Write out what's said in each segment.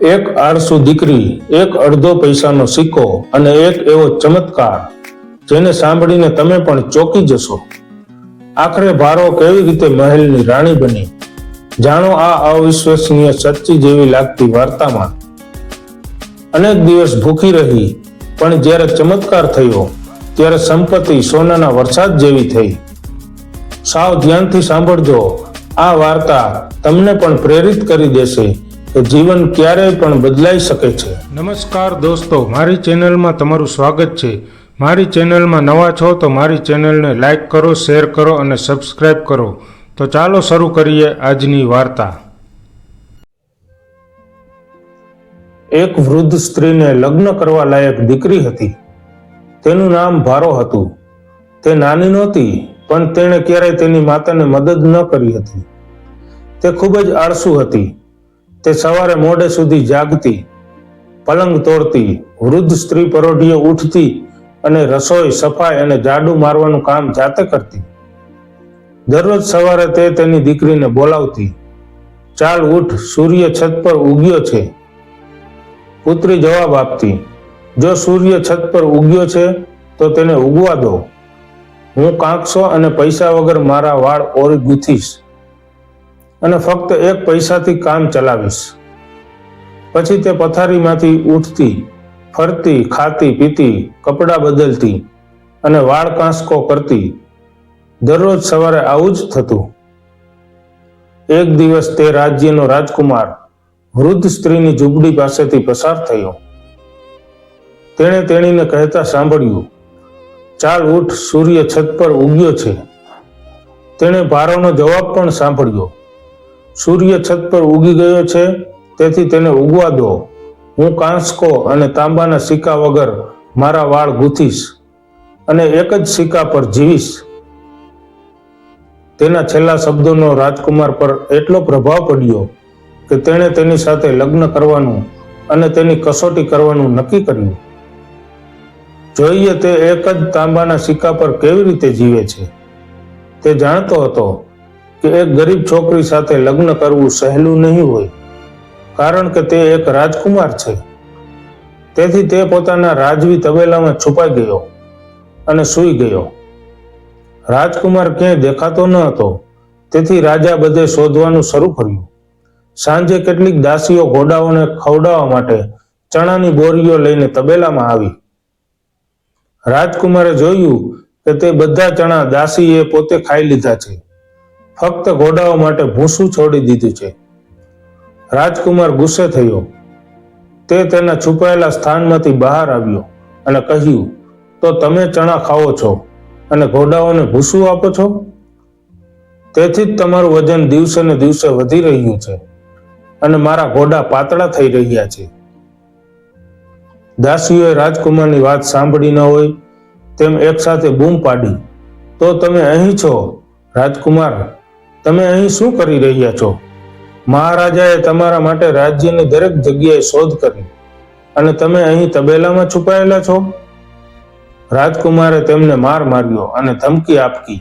એક આળસુ દીકરી, એક અડધો પૈસાનો સિક્કો અને એક એવો ચમત્કાર જેને સાંભળીને તમે પણ ચોકી જશો. આખરે ભારો કેવી રીતે મહેલની રાણી બની? જાણો આ અવિશ્વસનીય સચ્ચી જેવી લાગતી વાર્તામાં. અનેક દિવસ ભૂખી રહી, પણ જ્યારે ચમત્કાર થયો, ત્યારે સંપત્તિ સોનાના વરસાદ જેવી થઈ. સાવ ધ્યાનથી સાંભળજો, આ વાર્તા તમને પણ પ્રેરિત કરી દેશે કે જીવન ક્યારેય પણ બદલાઈ શકે છે. નમસ્કાર દોસ્તો મારી ચેનલમાં તમારું સ્વાગત છે. મારી ચેનલમાં નવા છો તો મારી ચેનલને લાઇક કરો શેર કરો અને સબસ્ક્રાઇબ કરો. તો ચાલો શરૂ કરીએ આજની વાર્તા. એક વૃદ્ધ સ્ત્રીને લગ્ન કરવા લાયક દીકરી હતી. તેનું નામ ભારો હતું. તે નાની નહોતી પણ તેણે ક્યારેય તેની માતાને મદદ ન કરી હતી. તે ખૂબ જ આળસુ હતી. તે સવારે મોડે સુધી જાગતી, પલંગ તોડતી, વૃદ્ધ સ્ત્રી પરોઢીએ ઉઠતી અને રસોઈ, સફાઈ અને જાડુ મારવાનું કામ જાતે કરતી. દરરોજ સવારે તે તેની દીકરીને બોલાવતી, ચાલ ઉઠ, સૂર્ય છત પર ઉગ્યો છે. પુત્રી જવાબ આપતી, જો સૂર્ય છત પર ઉગ્યો છે, તો તેને ઉગવા દો. હું કાંકસો અને પૈસા વગર મારા વાળ ઓરી ગૂંથીશ. અને ફક્ત એક પૈસાથી કામ ચલાવીશ. પછી તે પથારીમાંથી ઉઠતી, ફરતી, ખાતી, પીતી, કપડાં બદલતી અને વાળ કાંસકો કરતી દરરોજ સવારે આવું જ થતું. એક દિવસ તે રાજ્યનો રાજકુમાર વૃદ્ધ સ્ત્રીની ઝૂંપડી પાસેથી પસાર થયો. તેણે તેણીને કહેતા સાંભળ્યું, ચાલ ઉઠ, સૂર્ય છત પર ઉગ્યો છે. તેણે ભારોનો જવાબ પણ સાંભળ્યો. સૂર્ય છત પર ઉગી ગયો છે, તેથી તેને ઉગવા દો. હું કાંસકો અને તાંબાના સિક્કા વગર મારા વાળ ગૂંથીશ અને એક જ સિક્કા પર જીવીશ. તેના છેલ્લા શબ્દોનો રાજકુમાર પર એટલો પ્રભાવ પડ્યો કે તેણે તેની સાથે લગ્ન કરવાનું અને તેની કસોટી કરવાનું નક્કી કર્યું. જોઈએ તે એક જ તાંબાના સિક્કા પર કેવી રીતે જીવે છે? તે જાણતો હતો કે એક ગરીબ છોકરી સાથે લગ્ન કરવું સહેલું નહીં હોય, કારણ કે તે એક રાજકુમાર છે. તેથી તે પોતાના રાજવી તબેલામાં છુપાઈ ગયો અને સૂઈ ગયો. રાજકુમાર ક્યાંય દેખાતો ન હતો. તેથી રાજા બધે શોધવાનું શરૂ કર્યું. સાંજે કેટલીક દાસીઓ ઘોડાઓને ખવડાવવા માટે ચણાની બોરીઓ લઈને તબેલામાં આવી. રાજકુમારે જોયું કે તે બધા ચણા દાસીએ પોતે ખાઈ લીધા છે. ફક્ત ઘોડાઓ માટે ભૂસું છોડી દીધું છે. રાજકુમાર ગુસ્સે થયો. તે તેના છુપાયેલા સ્થાનમાંથી બહાર આવ્યો અને કહ્યું, તો તમે ચણા ખાઓ છો અને ઘોડાઓને ભૂસું આપો છો? તેથી જ તમારું વજન દિવસે ને દિવસે વધી રહ્યું છે અને મારા ઘોડા પાતળા થઈ રહ્યા છે. દાસીઓએ રાજકુમારની વાત સાંભળી ન હોય તેમ એકસાથે બૂમ પાડી, તો તમે અહીં છો, રાજકુમાર? તમે અહીં શું કરી રહ્યા છો? મહારાજાએ તમારા માટે રાજ્યની દરેક જગ્યાએ શોધ કરી અને તમે અહીં તબેલામાં છુપાયેલા છો? રાજકુમારે તેમને માર માર્યો અને ધમકી આપકી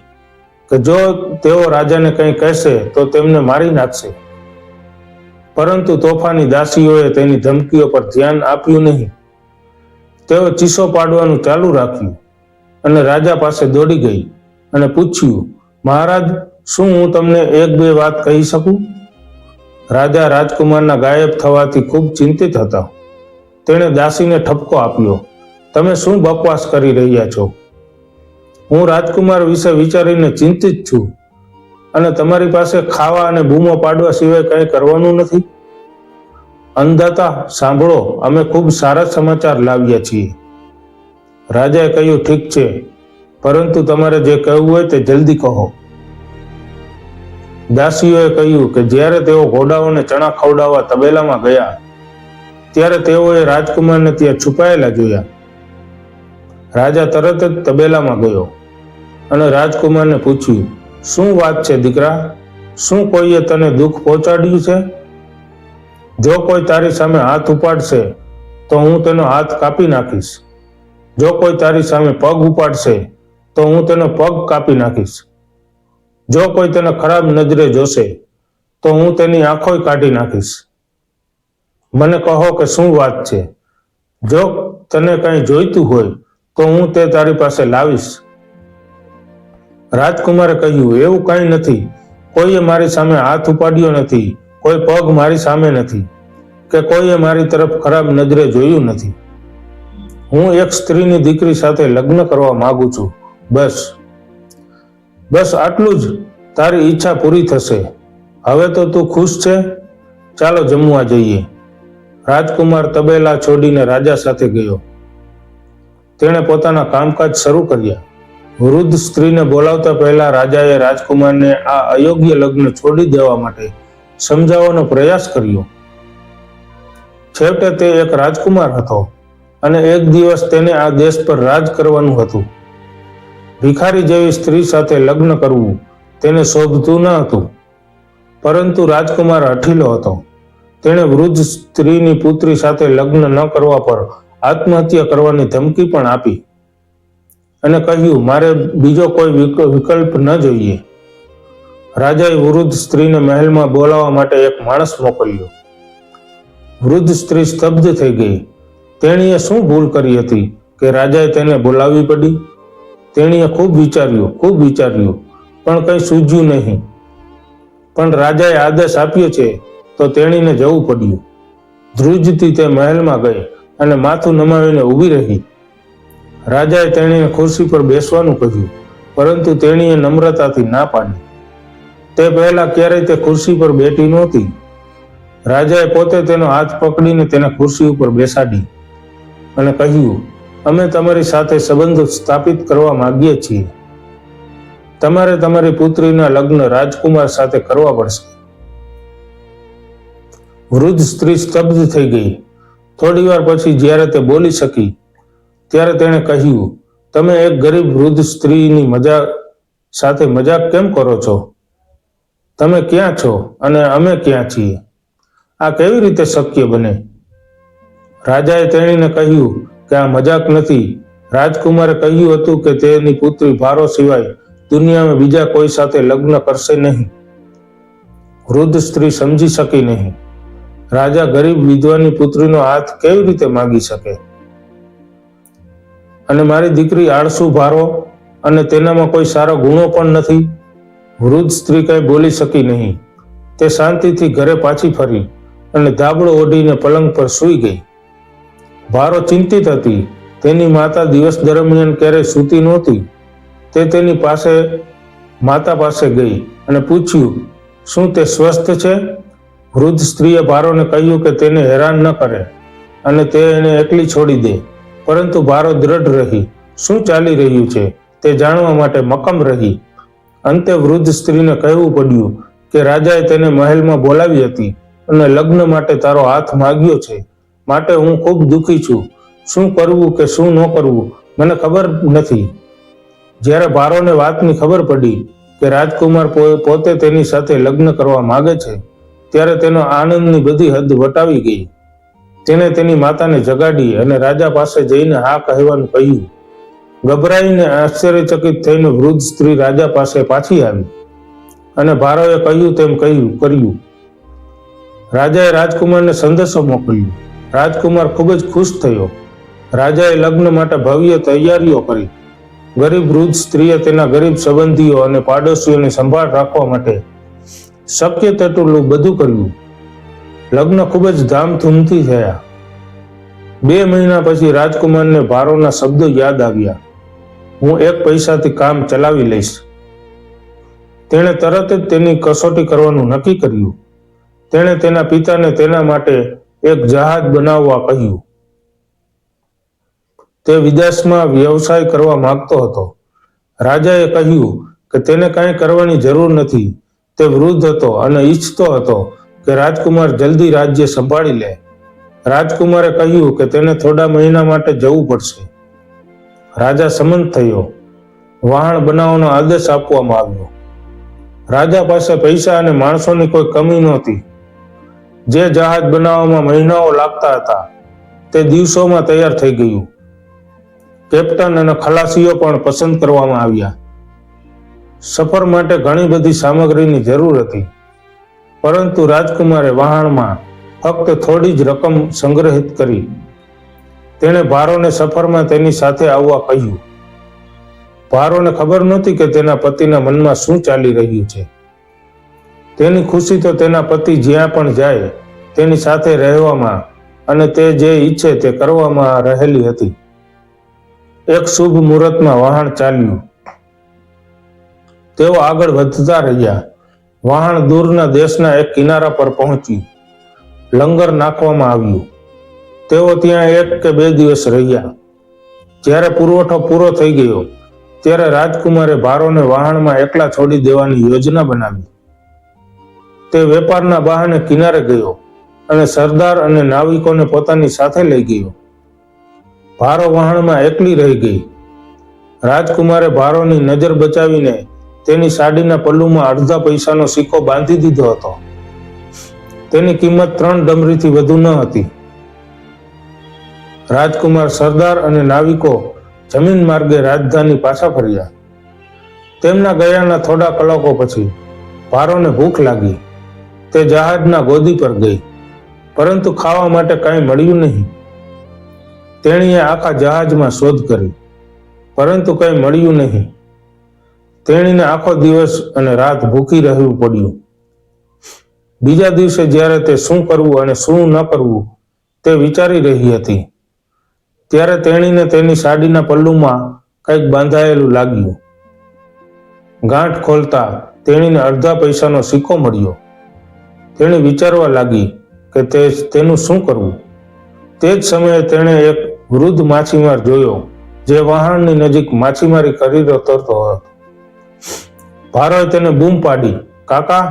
કે જો તેઓ રાજાને કંઈ કહેશે તો તેમને મારી નાખશે. પરંતુ તોફાની દાસીઓએ તેની ધમકીઓ પર ધ્યાન આપ્યું નહીં. તેઓ ચીસો પાડવાનું ચાલુ રાખ્યું અને રાજા પાસે દોડી ગઈ અને પૂછ્યું, મહારાજ શું હું તમને એક બે વાત કહી શકું? રાજા રાજકુમારના ગાયબ થવાથી ખૂબ ચિંતિત હતા. તેણે દાસીને ઠપકો આપ્યો, તમે શું બકવાસ કરી રહ્યા છો? હું રાજકુમાર વિશે વિચારીને ચિંતિત છું. અને તમારી પાસે ખાવા અને બૂમો પાડવા સિવાય કંઈ કરવાનું નથી? અંધાતા, સાંભળો, અમે ખૂબ સારા સમાચાર લાવ્યા છીએ. રાજાએ કહ્યું, ઠીક છે. પરંતુ તમારે જે કહેવું હોય તે જલ્દી કહો. દાસીઓએ કહ્યું કે જ્યારે તેઓ ઘોડાઓને ચણા ખવડાવવા તબેલામાં ગયા, ત્યારે તેઓએ રાજકુમારને ત્યાં છુપાયેલા જોયા. રાજા તરત જ તબેલામાં ગયો અને રાજકુમારને પૂછ્યું, શું વાત છે દીકરા? શું કોઈએ તને દુઃખ પહોંચાડ્યું છે? જો કોઈ તારી સામે હાથ ઉપાડશે, તો હું તેનો હાથ કાપી નાખીશ. જો કોઈ તારી સામે પગ ઉપાડશે, તો હું તેનો પગ કાપી નાખીશ. જો કોઈ તેને ખરાબ નજરે જોશે, તો હું તેની આંખો કાઢી નાખીશ. મને કહો કે શું વાત છે? જો તને કંઈ જોઈતું હોય, તો હું તે તારી પાસે લાવીશ. રાજકુમારે કહ્યું, એવું કંઈ નથી. કોઈએ મારી સામે હાથ ઉપાડ્યો નથી. કોઈ પગ મારી સામે નથી. કે કોઈએ મારી તરફ ખરાબ નજરે જોયું નથી. હું એક સ્ત્રીની દીકરી સાથે લગ્ન કરવા માંગુ છું. બસ. બસ આટલું જ. તારી ઈચ્છા પૂરી થશે. હવે તો તું ખુશ છે? ચાલો જમવા જઈએ. રાજકુમાર તબેલા છોડીને રાજા સાથે ગયો. તેણે પોતાના કામકાજ શરૂ કર્યા. વૃદ્ધ સ્ત્રીને બોલાવતા પહેલા રાજાએ રાજકુમારને આ અયોગ્ય લગ્ન છોડી દેવા માટે સમજાવવાનો પ્રયાસ કર્યો. છેવટે તે એક રાજકુમાર હતો અને એક દિવસ તેને આ દેશ પર રાજ કરવાનું હતું. ભિખારી જેવી સ્ત્રી સાથે લગ્ન કરવું તેને શોભતું ન હતું. પરંતુ રાજકુમાર હઠીલો હતો. તેણે વૃદ્ધ સ્ત્રીની પુત્રી સાથે લગ્ન ન કરવા પર આત્મહત્યા કરવાની ધમકી પણ આપી અને કહ્યું, મારે બીજો કોઈ વિક- વિકલ્પ ન જોઈએ. રાજાએ વૃદ્ધ સ્ત્રીને મહેલમાં બોલાવવા માટે એક માણસ મોકલ્યો. વૃદ્ધ સ્ત્રી સ્તબ્ધ થઈ ગઈ. તેણીએ શું ભૂલ કરી હતી કે રાજાએ તેને બોલાવવી પડી? તેણીએ ખૂબ વિચાર્યું ખૂબ વિચાર્યું, પણ કંઈ સૂઝ્યું નહીં. પણ રાજાએ આદેશ આપ્યો છે, તો તેણીને જવું પડ્યું. ધ્રુજથી તે મહેલમાં ગઈ અને માથું નમાવીને ઊભી રહી. રાજાએ તેણીને ખુરશી પર બેસવાનું કહ્યું, પરંતુ તેણીએ નમ્રતાથી ના પાડી. તે પહેલા ક્યારેય તે ખુરશી પર બેઠી નહોતી. રાજાએ પોતે તેનો હાથ પકડીને તેને ખુરશી ઉપર બેસાડી અને કહ્યું અમે તમારી સાથે સંબંધ સ્થાપિત કરવા માંગીએ છીએ. તમારે તમારી પુત્રીના લગ્ન રાજકુમાર સાથે કરવા પડશે. વૃદ્ધ સ્ત્રી સ્તબ્ધ થઈ ગઈ. થોડી વાર પછી જ્યારે તે બોલી શકી, ત્યારે તેણે કહ્યું, તમે એક ગરીબ વૃદ્ધ સ્ત્રીની મજા સાથે મજાક કેમ કરો છો? તમે ક્યાં છો અને અમે ક્યાં છીએ? આ કેવી રીતે શક્ય બને? રાજાએ તેણીને કહ્યું કે આ મજાક નથી. રાજકુમારે કહ્યું હતું કે તેની પુત્રી ભારો સિવાય દુનિયામાં બીજા કોઈ સાથે લગ્ન કરશે નહીં. વૃદ્ધ સ્ત્રી સમજી શકી નહીં. રાજા ગરીબ વિધવાની પુત્રીનો હાથ કેવી રીતે માગી શકે? અને મારી દીકરી આળસુ ભારો અને તેનામાં કોઈ સારા ગુણો પણ નથી? વૃદ્ધ સ્ત્રી કઈ બોલી શકી નહીં. તે શાંતિથી ઘરે પાછી ફરી અને ધાબળો ઓઢીને પલંગ પર સૂઈ ગઈ. ભારો ચિંતિત હતી. તેની માતા દિવસ દરમિયાન ક્યારેય સૂતી નહોતી. તે તેની પાસે, માતા પાસે ગઈ અને પૂછ્યું, શું તે સ્વસ્થ છે? વૃદ્ધ સ્ત્રીએ ભારોને કહ્યું કે તેને હેરાન ન કરે અને તે એને એકલી છોડી દે. પરંતુ ભારો દ્રઢ રહી. શું ચાલી રહ્યું છે? તે જાણવા માટે મક્કમ રહી. અંતે વૃદ્ધ સ્ત્રીને કહેવું પડ્યું કે, રાજાએ તેને મહેલમાં બોલાવી હતી અને લગ્ન માટે તારો હાથ માગ્યો છે. માટે હું ખૂબ દુઃખી છું. શું કરવું કે શું ન કરવું, મને ખબર નથી. જ્યારે ભારોને વાતની ખબર પડી કે રાજકુમાર પોતે તેની સાથે લગ્ન કરવા માંગે છે, ત્યારે તેનો આનંદની બધી હદ વટાવી ગઈ. તેને તેની માતાને જગાડી અને રાજા પાસે જઈને હા કહેવાનું કહ્યું. ગભરાઈને આશ્ચર્યચકિત થઈને વૃદ્ધ સ્ત્રી રાજા પાસે પાછી આવી અને ભારોએ કહ્યું તેમ કહ્યું, કર્યું. રાજાએ રાજકુમારને સંદેશો મોકલ્યો. રાજકુમાર ખૂબ જ ખુશ થયો. રાજાએ લગ્ન માટે ભવ્ય તૈયારીઓ કરી. ગરીબ વૃદ્ધ સ્ત્રીએ તેના ગરીબ સંબંધીઓ અને પાડોશીઓની સંભાળ રાખવા માટે શક્ય તેટલું બધું કર્યું. લગ્ન ખૂબ જ ધામધૂમથી થયા. બે મહિના પછી રાજકુમારને ભારોના શબ્દો યાદ આવ્યા. હું એક પૈસાથી કામ ચલાવી લઈશ. તેણે તરત જ તેની કસોટી કરવાનું નક્કી કર્યું. તેણે તેના પિતાને તેના માટે એક જહાજ બનાવવા કહ્યું. તે વિદેશમાં વ્યવસાય કરવા માંગતો હતો. રાજાએ કહ્યું કે તેને કાંઈ કરવાની જરૂર નથી. તે વૃદ્ધ હતો અને ઈચ્છતો હતો કે રાજકુમાર જલ્દી રાજ્ય સંભાળી લે. રાજકુમારે કહ્યું કે તેને થોડા મહિના માટે જવું પડશે. રાજા સમંત થયો. વહાણ બનાવવાનો આદેશ આપવામાં આવ્યો. રાજા પાસે પૈસા અને માણસોની કોઈ કમી નહોતી. જે જહાજ બનાવવામાં મહિનાઓ લાગતા હતા, તે દિવસોમાં તૈયાર થઈ ગયું. કેપ્ટન અને ખલાસીઓ પણ પસંદ કરવામાં આવ્યા. સફર માટે ઘણી બધી સામગ્રીની જરૂર હતી, પરંતુ રાજકુમારે વહાણમાં ફક્ત થોડી જ રકમ સંગ્રહિત કરી. તેણે ભારોને સફરમાં તેની સાથે આવવા કહ્યું. ભારોને ખબર નહોતી કે તેના પતિના મનમાં શું ચાલી રહ્યું છે. તેની ખુશી તો તેના પતિ જ્યાં પણ જાય, તેની સાથે રહેવામાં અને તે જે ઈચ્છે તે કરવામાં રહેલી હતી. એક શુભ મુહૂર્તમાં વહાણ ચાલ્યું. તેઓ આગળ વધતા રહ્યા. વહાણ દૂરના દેશના એક કિનારા પર પહોંચ્યું. લંગર નાખવામાં આવ્યું. તેઓ ત્યાં એક કે બે દિવસ રહ્યા. જ્યારે પુરવઠો પૂરો થઈ ગયો, ત્યારે રાજકુમારે ભારોને વાહણમાં એકલા છોડી દેવાની યોજના બનાવી. તે વેપારના બહાને કિનારે ગયો અને સરદાર અને નાવિકોને પોતાની સાથે લઈ ગયો. ભારો વહાણમાં એકલી રહી ગઈ. રાજકુમારે ભારોની નજર બચાવીને તેની સાડીના પલ્લુમાં અડધા પૈસાનો સિક્કો બાંધી દીધો હતો. તેની કિંમત ત્રણ ડમરીથી વધુ ન હતી. રાજકુમાર સરદાર અને નાવિકો જમીન માર્ગે રાજધાની પાછા ફર્યા. તેમના ગયાના થોડા કલાકો પછી ભારોને ભૂખ લાગી. તે જહાજના ગોદી પર ગઈ. પરંતુ ખાવા માટે કાંઈ મળ્યું નહીં. તેણીએ આખા જહાજમાં શોધ કરી. પરંતુ કંઈ મળ્યું નહીં. તેણીને આખો દિવસ અને રાત ભૂખી રહેવું પડ્યું. બીજા દિવસે જ્યારે તે શું કરવું અને શું ન કરવું, તે વિચારી રહી હતી. ત્યારે તેણીને તેની સાડીના પલ્લુમાં કંઈક બાંધાયેલું લાગ્યું. ગાંઠ ખોલતા તેણીને અડધા પૈસાનો સિક્કો મળ્યો. તેણી વિચારવા લાગી કે તે તેનું શું કરવું? તે જ સમયે તેણે એક વૃદ્ધ માછીમાર જોયો, જે વહાણની નજીક માછીમારી કરી રહ્યો હતો. ભારોએ તેને બૂમ પાડી. કાકા,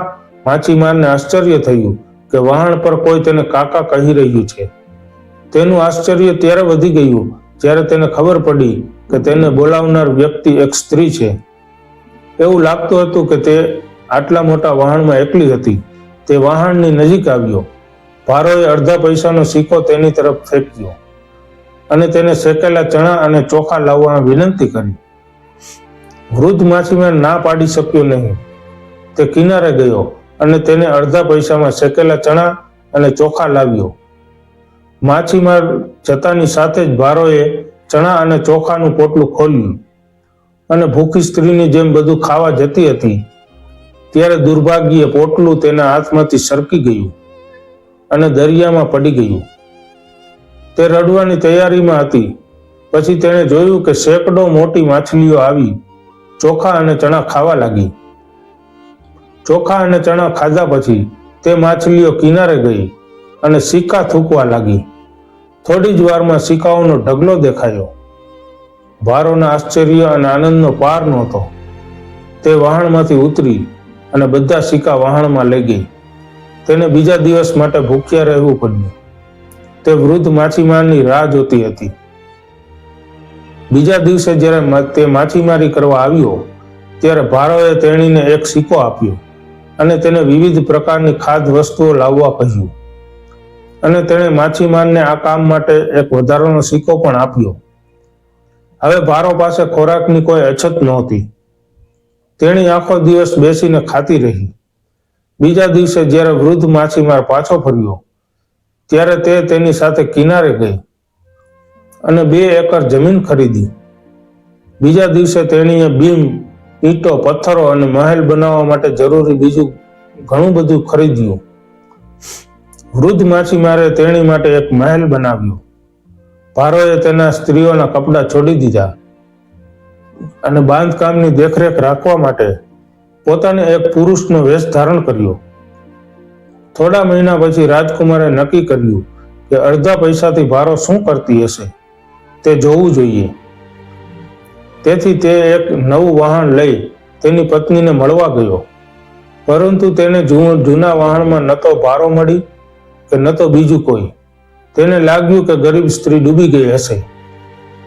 માછીમારને આશ્ચર્ય થયું કે વહાણ પર કોઈ તેને કાકા કહી રહ્યું છે. તેનું આશ્ચર્ય ત્યારે વધી ગયું જ્યારે તેને ખબર પડી કે તેને બોલાવનાર વ્યક્તિ એક સ્ત્રી છે. એવું લાગતું હતું કે તે આટલા મોટા વહાણમાં એકલી હતી. તે વાહણની નજીક આવ્યો. ભારોએ અડધા પૈસાનો સિક્કો તેની તરફ ફેંક્યો અને તેને શેકેલા ચણા અને ચોખા લાવવાની વિનંતી કરી. વૃદ્ધ માછીમાર ના પાડી શક્યો નહીં. તે કિનારે ગયો અને તેને અડધા પૈસામાં શેકેલા ચણા અને ચોખા લાવ્યો. માછીમાર જતાની સાથે જ ભારોએ ચણા અને ચોખાનું પોટલું ખોલ્યું અને ભૂખી સ્ત્રીની જેમ બધું ખાવા જતી હતી. ત્યારે દુર્ભાગ્યે પોટલું તેના હાથમાંથી સરકી ગયું અને દરિયામાં પડી ગયું. તે રડવાની તૈયારીમાં હતી. પછી તેણે જોયું કે સેંકડો મોટી માછલીઓ આવી ચોખા અને ચણા ખાવા લાગી. ચોખા અને ચણા ખાધા પછી તે માછલીઓ કિનારે ગઈ અને સિક્કા થૂકવા લાગી. થોડી જ વારમાં સિક્કાઓનો ઢગલો દેખાયો. ભારોના આશ્ચર્ય અને આનંદનો પાર નહોતો. તે વહાણમાંથી ઉતરી અને બધા સિક્કા વહાણમાં લઈ ગઈ. તેને બીજા દિવસ માટે ભૂખ્યા રહેવું પડ્યું. તે વૃદ્ધ માછીમારની રાહ જોતી હતી. બીજા દિવસે જ્યારે તે માછીમારી કરવા આવ્યો, ત્યારે ભારોએ તેણીને એક સિક્કો આપ્યો અને તેને વિવિધ પ્રકારની ખાદ વસ્તુઓ લાવવા કહ્યું. અને તેણે માછીમારને આ કામ માટે એક વધારાનો સિક્કો પણ આપ્યો. હવે ભારો પાસે ખોરાકની કોઈ અછત નહોતી. તેણી આખો દિવસ બેસીને ખાતી રહી. બીજા દિવસે જ્યારે વૃદ્ધ માછીમાર પાછો ફર્યો, ત્યારે તે તેની સાથે કિનારે ગઈ અને બે એકર જમીન ખરીદી. બીજા દિવસે તેણીએ બીમ, ઈંટો, પથ્થરો અને મહેલ બનાવવા માટે જરૂરી બીજું ઘણું બધું ખરીદ્યું. વૃદ્ધ માછીમારે તેણી માટે એક મહેલ બનાવ્યો. ભારોએ તેના સ્ત્રીઓના કપડાં છોડી દીધા. અને બાંધકામની દેખરેખ રાખવા માટે પોતાને એક પુરુષનો વેશ ધારણ કર્યો. થોડા મહિના પછી રાજકુમારે નક્કી કર્યું કે અડધા પૈસાથી ભારો શું કરતી હશે તે જોવું જોઈએ. તેથી તે એક નવું વાહન લઈ તેની પત્નીને મળવા ગયો. પરંતુ તેને જૂના વાહનમાં ન તો ભારો મળી કે ન તો બીજું કોઈ. તેને લાગ્યું કે ગરીબ સ્ત્રી ડૂબી ગઈ હશે.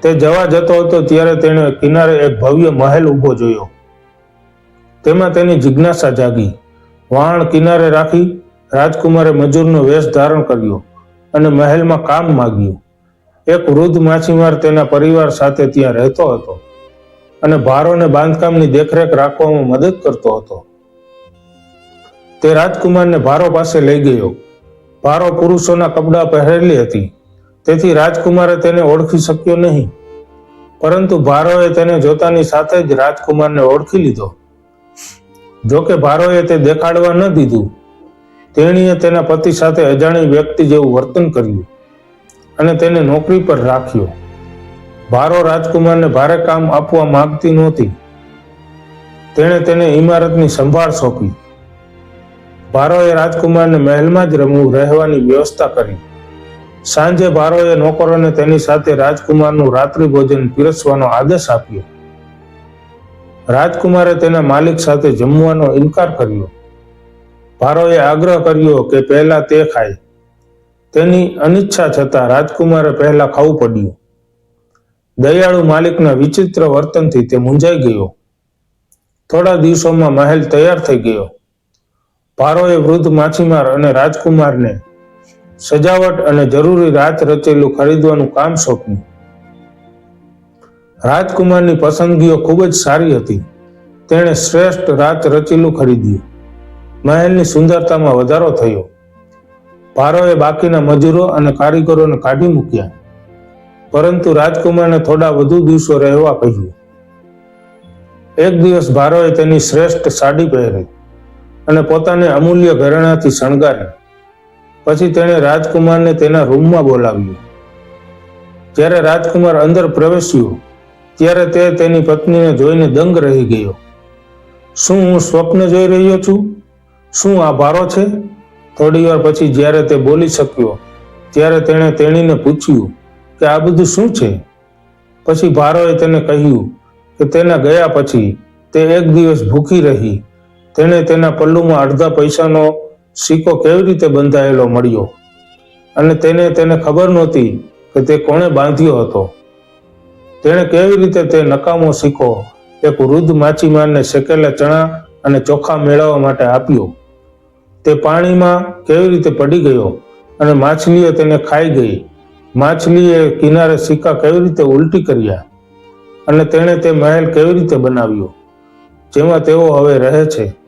તે જવા જતો હતો ત્યારે તેણે કિનારે એક ભવ્ય મહેલ ઊભો જોયો. તેમાં તેની જિજ્ઞાસા જાગી. વાણ કિનારે રાખી રાજકુમારે મજૂરનો વેશ ધારણ કર્યો અને મહેલમાં કામ માગ્યું. એક વૃદ્ધ માછીમાર તેના પરિવાર સાથે ત્યાં રહેતો હતો અને ભારોને બાંધકામની દેખરેખ રાખવામાં મદદ કરતો હતો. તે રાજકુમારને ભારો પાસે લઈ ગયો. ભારો પુરુષોના કપડાં પહેરેલી હતી. તેથી રાજકુમારે તેને ઓળખી શક્યો નહીં. પરંતુ ભારોએ તેને જોતાની સાથે જ રાજકુમારને ઓળખી લીધો. જોકે ભારોએ તે દેખાડવા ન દીધું, તેણીએ તેના પતિ સાથે અજાણી વ્યક્તિ જેવું વર્તન કર્યું અને તેને નોકરી પર રાખ્યો. ભારો રાજકુમારને ભારે કામ આપવા માંગતી નહોતી. તેણે તેને ઇમારતની સંભાળ સોંપી. ભારોએ રાજકુમારને મહેલમાં જ રમવું રહેવાની વ્યવસ્થા કરી. સાંજે ભારોએ નોકરોને તેની સાથે રાજકુમારનું રાત્રિ ભોજન પીરસવાનો આદેશ આપ્યો. રાજકુમારે તેના માલિક સાથે જમવાનો ઇનકાર કર્યો. ભારોએ આગ્રહ કર્યો કે પહેલા તે ખાય. તેની અનિચ્છા છતાં રાજકુમારે પહેલા ખાવું પડ્યું. દયાળુ માલિકના વિચિત્ર વર્તનથી તે મૂંઝાઈ ગયો. થોડા દિવસોમાં મહેલ તૈયાર થઈ ગયો. ભારોએ વૃદ્ધ માછીમાર અને રાજકુમારને સજાવટ અને જરૂરી રાત રચેલું ખરીદવાનું કામ સોંપ્યું. રાજકુમારની પસંદગીઓ ખૂબ જ સારી હતી. તેણે શ્રેષ્ઠ રાત રચેલું ખરીદ્યું. મહેલની સુંદરતામાં વધારો થયો. ભારોએ બાકીના મજૂરો અને કારીગરોને કાઢી મૂક્યા. પરંતુ રાજકુમારને થોડા વધુ દિવસો રહેવા કહ્યું. એક દિવસ ભારોએ તેની શ્રેષ્ઠ સાડી પહેરી અને પોતાને અમૂલ્ય ઘરેણાથી શણગારી પછી તેણે રાજકુમારને તેના રૂમમાં બોલાવ્યો. જ્યારે રાજકુમાર અંદર પ્રવેશ્યો, ત્યારે તે તેની પત્નીને જોઈને દંગ રહી ગયો. શું હું સ્વપ્ન જોઈ રહ્યો છું? શું આ ભારો છે? થોડી વાર પછી જ્યારે તે બોલી શક્યો, ત્યારે તેણે તેણીને પૂછ્યું કે આ બધું શું છે? પછી ભારોએ તેને કહ્યું કે તેના ગયા પછી તે એક દિવસ ભૂખી રહી. તેણે તેના પલ્લુમાં અડધા પૈસાનો સિક્કો કેવી રીતે બંધાયેલો મળ્યો? અને તેને તેને ખબર નહોતી કે તે કોણે બાંધ્યો હતો. તેણે કેવી રીતે તે નકામો સિક્કો એક વૃદ્ધ માછીમારને શેકેલા ચણા અને ચોખા મેળવવા માટે આપ્યો? તે પાણીમાં કેવી રીતે પડી ગયો અને માછલીઓ તેને ખાઈ ગઈ? માછલીએ કિનારે સિક્કા કેવી રીતે ઉલટી કર્યા? અને તેણે તે મહેલ કેવી રીતે બનાવ્યો? જેમાં તેઓ હવે રહે છે.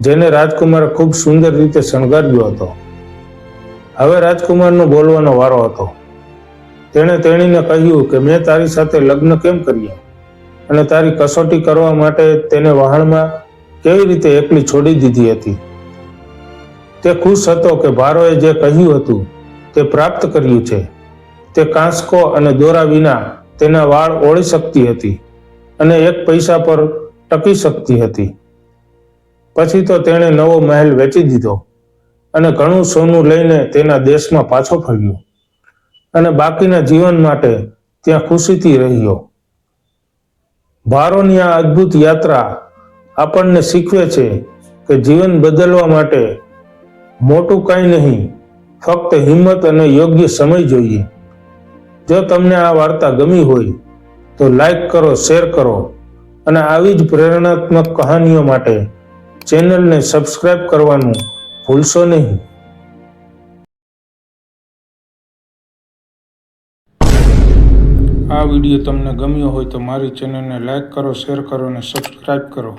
જેને રાજકુમારે ખૂબ સુંદર રીતે શણગાર્યો હતો. હવે રાજકુમારનો બોલવાનો વારો હતો. તેણે તેણીને કહ્યું કે મેં તારી સાથે લગ્ન કેમ કર્યા? અને તારી કસોટી કરવા માટે તેને વહાણમાં કેવી રીતે એકલી છોડી દીધી હતી? તે ખુશ હતો કે ભારોએ જે કહ્યું હતું તે પ્રાપ્ત કર્યું છે. તે કાંસકો અને દોરા વિના તેના વાળ ઓળી શકતી હતી અને એક પૈસા પર ટકી શકતી હતી. પછી તો તેણે નવો મહેલ વેચી દીધો અને ઘણું સોનું લઈને તેના દેશમાં પાછો ફર્યો અને બાકીના જીવન માટે ત્યાં ખુશીથી રહ્યો. ભારોની આ અદ્ભુત યાત્રા આપણને શીખવે છે કે જીવન બદલવા માટે મોટું કાંઈ નહીં, ફક્ત હિંમત અને યોગ્ય સમય જોઈએ. જો તમને આ વાર્તા ગમી હોય, તો લાઈક કરો, શેર કરો અને આવી જ પ્રેરણાત્મક કહાનીઓ માટે ચેનલને સબસ્ક્રાઇબ કરવાનું ભૂલશો નહીં. આ વીડિયો તમને ગમ્યો હોય તો મારી ચેનલને લાઈક કરો, શેર કરો અને સબસ્ક્રાઇબ કરો.